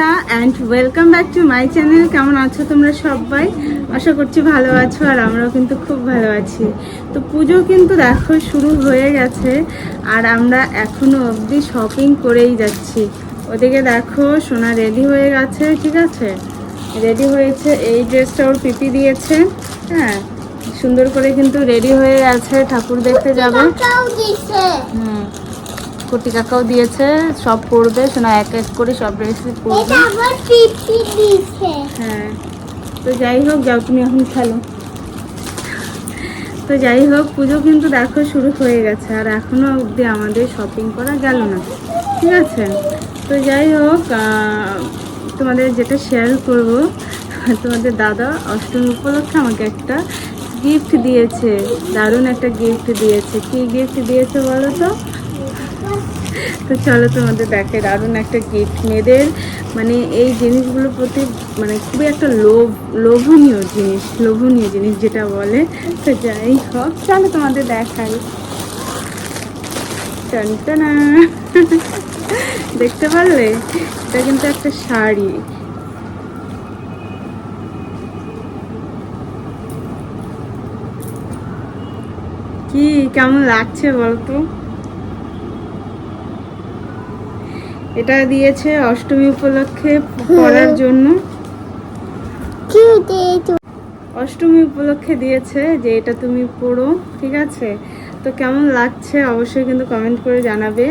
বন্ধুরা and welcome back to my channel কেমন আছো তোমরা সবাই? আশা করছি ভালো আছো আর আমরাও কিন্তু খুব ভালো আছি। তো পুজো কিন্তু দেখো শুরু হয়ে গেছে আর আমরা এখনও অবধি শপিং করেই যাচ্ছি। ওদিকে দেখো সোনা রেডি হয়ে গেছে ঠিক আছে? রেডি হয়েছে এই ড্রেসটা ওর পিপি দিয়েছে হ্যাঁ? সুন্দর করে কিন্তু রেডি হয়ে গেছে ঠাকুর দেখতে যাবে। হুম। কুটি কাকাও দিয়েছে সব পড়বে শোনা এক এক করে সব এটা পড়বে হ্যাঁ তো যাই হোক যাও তুমি এখন খেলো। তো যাই হোক পুজো কিন্তু দেখো শুরু হয়ে গেছে আর এখনও অবধি আমাদের শপিং করা গেল না ঠিক আছে? তো যাই হোক তোমাদের যেটা শেয়ার করব তোমাদের দাদা অষ্টমী উপলক্ষে আমাকে একটা গিফট দিয়েছে দারুণ একটা গিফট দিয়েছে। কি গিফট দিয়েছে বলো তো? তো চলো তোমাদের দেখে দারুণ একটা গিফট মেয়েদের। মানে এই জিনিসগুলোর প্রতি মানে খুবই একটা লোভ লোভনীয় জিনিস লোভনীয় জিনিস যেটা বলে। তো যাই হোক, চলো তোমাদের দেখাই। দেখতে পারলে? এটা কিন্তু একটা শাড়ি। কি, কেমন লাগছে বলতো? এটা দিয়েছে অষ্টমী উপলক্ষে পরার জন্য। অষ্টমী উপলক্ষে দিয়েছে যে এটা তুমি পরো ঠিক আছে? তো কেমন লাগছে অবশ্যই কিন্তু কমেন্ট করে জানাবে।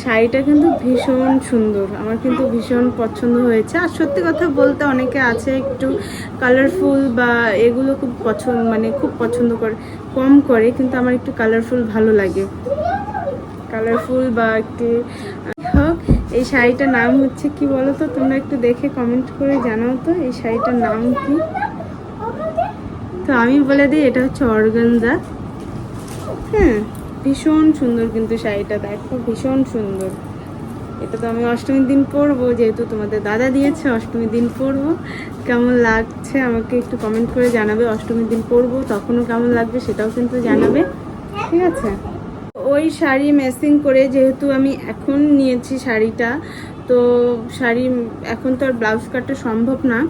শাড়িটা কিন্তু ভীষণ সুন্দর আমার কিন্তু ভীষণ পছন্দ হয়েছে। আর সত্যি কথা বলতে অনেকে আছে একটু কালারফুল বা এগুলো খুব পছন্দ মানে খুব পছন্দ করে কম করে কিন্তু আমার একটু কালারফুল ভালো লাগে। কালারফুল বা একটু এই শাড়িটার নাম হচ্ছে কি বলো তো তোমরা একটু দেখে কমেন্ট করে জানাও তো, এই শাড়িটার নাম কি? তো আমি বলে দিই, এটা হচ্ছে অর্গানজা। হ্যাঁ ভীষণ সুন্দর কিন্তু শাড়িটা, দেখো ভীষণ সুন্দর। এটা তো আমি অষ্টমীর দিন পরবো, যেহেতু তোমাদের দাদা দিয়েছে, অষ্টমীর দিন পরবো। কেমন লাগছে আমাকে একটু কমেন্ট করে জানাবে, অষ্টমীর দিন পরবো, তখনও কেমন লাগবে সেটাও কিন্তু জানাবে। ঠিক আছে? ওই শাড়ি ম্যাচিং করে যেহেতু আমি এখন নিয়েছি শাড়িটা, তো শাড়ি এখন তো আর ব্লাউজ কাটা সম্ভব না।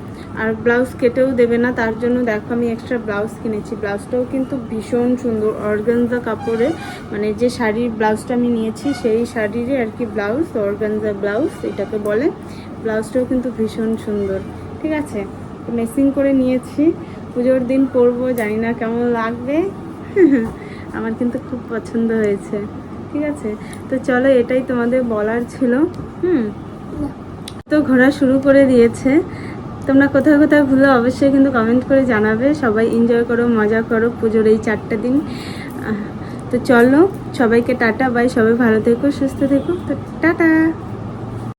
আর ব্লাউজ কেটেও দেবে না, তার জন্য দেখো আমি এক্সট্রা ব্লাউজ কিনেছি। ব্লাউজটাও কিন্তু ভীষণ সুন্দর অর্গানজা কাপড়ে। মানে যে শাড়ির ব্লাউজটা আমি নিয়েছি, সেই শাড়িরই আর কি ব্লাউজ অর্গানজা ব্লাউজ এটাকে বলে। ব্লাউজটাও কিন্তু ভীষণ সুন্দর। ঠিক আছে? মেসিং করে নিয়েছি। পুজোর দিন পরবো, জানি না কেমন লাগবে। আমার কিন্তু খুব পছন্দ হয়েছে। ঠিক আছে? তো চলো, এটাই তোমাদের বলার ছিল। হুম? তো ঘোরা শুরু করে দিয়েছে। তোমরা কোথাও কোথাও ভুলো অবশ্যই কিন্তু কমেন্ট করে জানাবে। সবাই এনজয় করো, মজা করো পুজোর এই চারটা দিন। তো চলো, সবাইকে টাটা বাই সবাই ভালো থেকো, সুস্থ থেকো। তো টাটা!